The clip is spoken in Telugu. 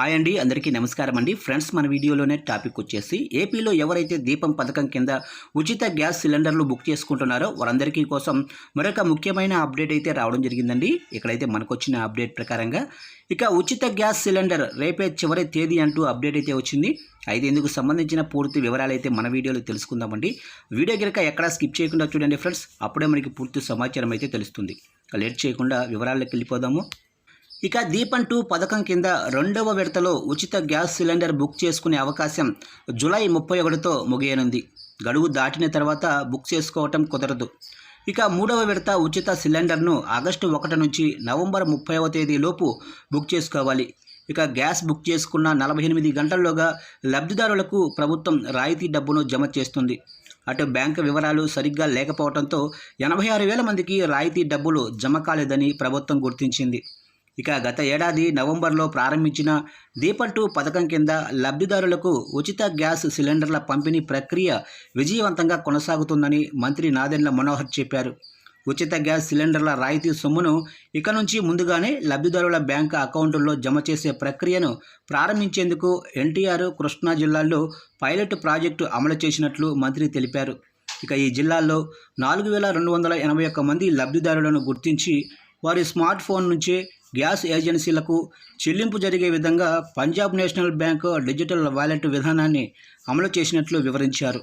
హాయ్ అండి అందరికీ నమస్కారం అండి. ఫ్రెండ్స్ మన వీడియోలోనే టాపిక్ వచ్చేసి ఏపీలో ఎవరైతే దీపం పథకం కింద ఉచిత గ్యాస్ సిలిండర్లు బుక్ చేసుకుంటున్నారో వారందరికీ కోసం మరొక ముఖ్యమైన అప్డేట్ అయితే రావడం జరిగిందండి. ఇక్కడైతే మనకు వచ్చిన అప్డేట్ ప్రకారంగా ఇక ఉచిత గ్యాస్ సిలిండర్ రేపే చివరి తేదీ అంటూ అప్డేట్ అయితే వచ్చింది. అయితే ఇందుకు సంబంధించిన పూర్తి వివరాలు అయితే మన వీడియోలో తెలుసుకుందామండి. వీడియో కనుక ఎక్కడా స్కిప్ చేయకుండా చూడండి ఫ్రెండ్స్. అప్పుడే మనకి పూర్తి సమాచారం అయితే తెలుస్తుంది. లేట్ చేయకుండా వివరాల్లోకి వెళ్ళిపోదాము. ఇక దీపం టూ పథకం కింద రెండవ విడతలో ఉచిత గ్యాస్ సిలిండర్ బుక్ చేసుకునే అవకాశం జూలై ముప్పై ఒకటితో ముగియనుంది. గడువు దాటిన తర్వాత బుక్ చేసుకోవటం కుదరదు. ఇక మూడవ విడత ఉచిత సిలిండర్ను ఆగస్టు ఒకటి నుంచి నవంబర్ ముప్పైవ తేదీలోపు బుక్ చేసుకోవాలి. ఇక గ్యాస్ బుక్ చేసుకున్న నలభై ఎనిమిది గంటల్లోగా లబ్ధిదారులకు ప్రభుత్వం రాయితీ డబ్బును జమ చేస్తుంది. అటు బ్యాంకు వివరాలు సరిగ్గా లేకపోవడంతో ఎనభై ఆరు వేల మందికి రాయితీ డబ్బులు జమ కాలేదని ప్రభుత్వం గుర్తించింది. ఇక గత ఏడాది నవంబర్లో ప్రారంభించిన దీపం టూ పథకం కింద లబ్ధిదారులకు ఉచిత గ్యాస్ సిలిండర్ల పంపిణీ ప్రక్రియ విజయవంతంగా కొనసాగుతుందని మంత్రి నాదెండ్ల మనోహర్ చెప్పారు. ఉచిత గ్యాస్ సిలిండర్ల రాయితీ సొమ్మును ఇక నుంచి ముందుగానే లబ్ధిదారుల బ్యాంకు అకౌంటుల్లో జమ చేసే ప్రక్రియను ప్రారంభించేందుకు ఎన్టీఆర్ కృష్ణా జిల్లాల్లో పైలట్ ప్రాజెక్టు అమలు చేసినట్లు మంత్రి తెలిపారు. ఇక ఈ జిల్లాల్లో నాలుగు వేల రెండు వందల ఎనభై ఒక్క మంది లబ్ధిదారులను గుర్తించి వారి స్మార్ట్ ఫోన్ నుంచే గ్యాస్ ఏజెన్సీలకు చెల్లింపు జరిగే విధంగా Punjab National Bank digital wallet విధానాన్ని అమలు చేసినట్లు వివరించారు.